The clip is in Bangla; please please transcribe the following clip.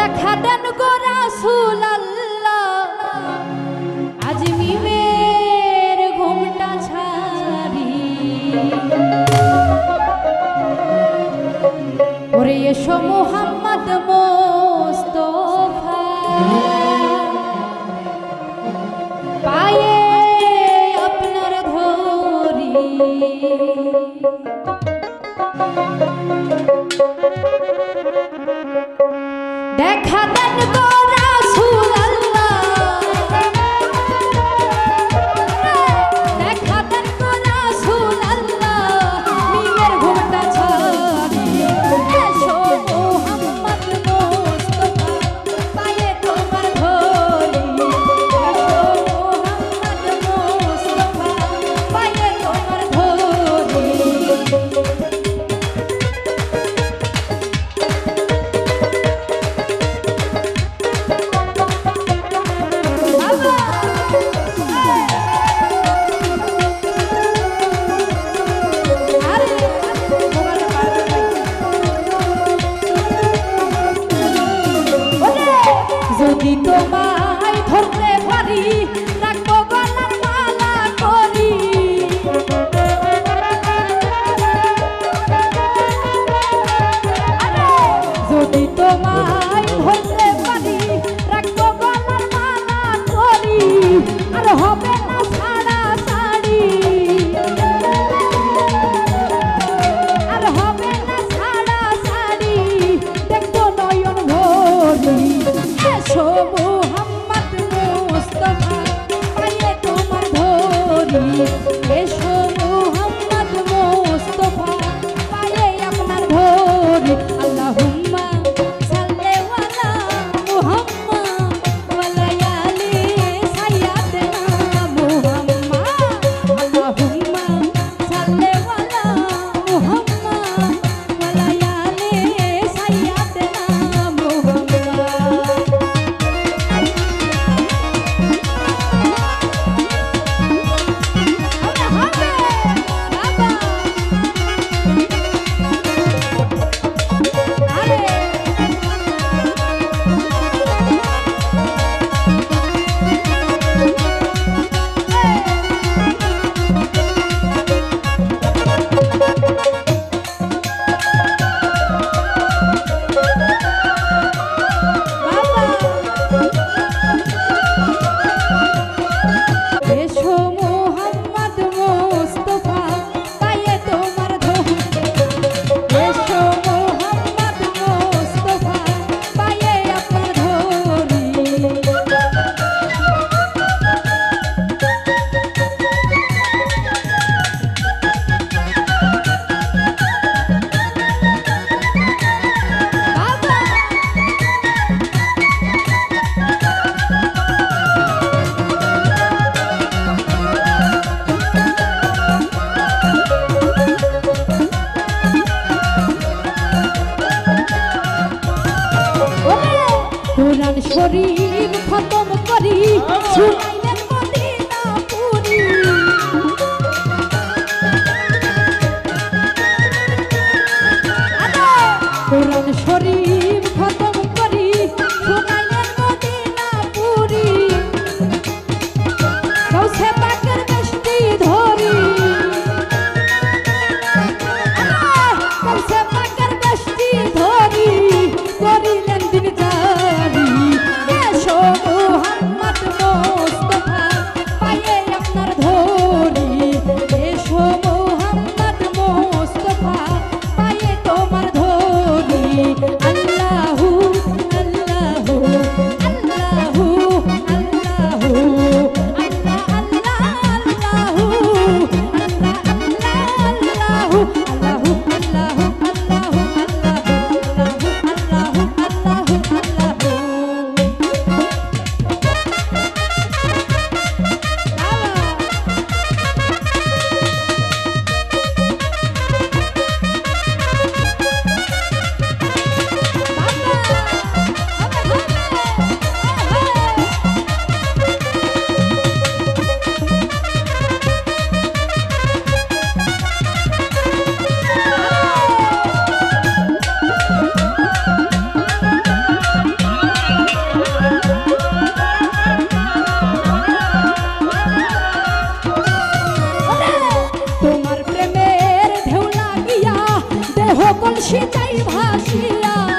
দেখা দেন গো রাসুল আল্লাহ আজ মিমের ঘুমটা ছাড়ি। ওরে এসো মোহাম্মদ মোস্তফা। দেখা Shoot! কোন সীতাই ভাসিয়া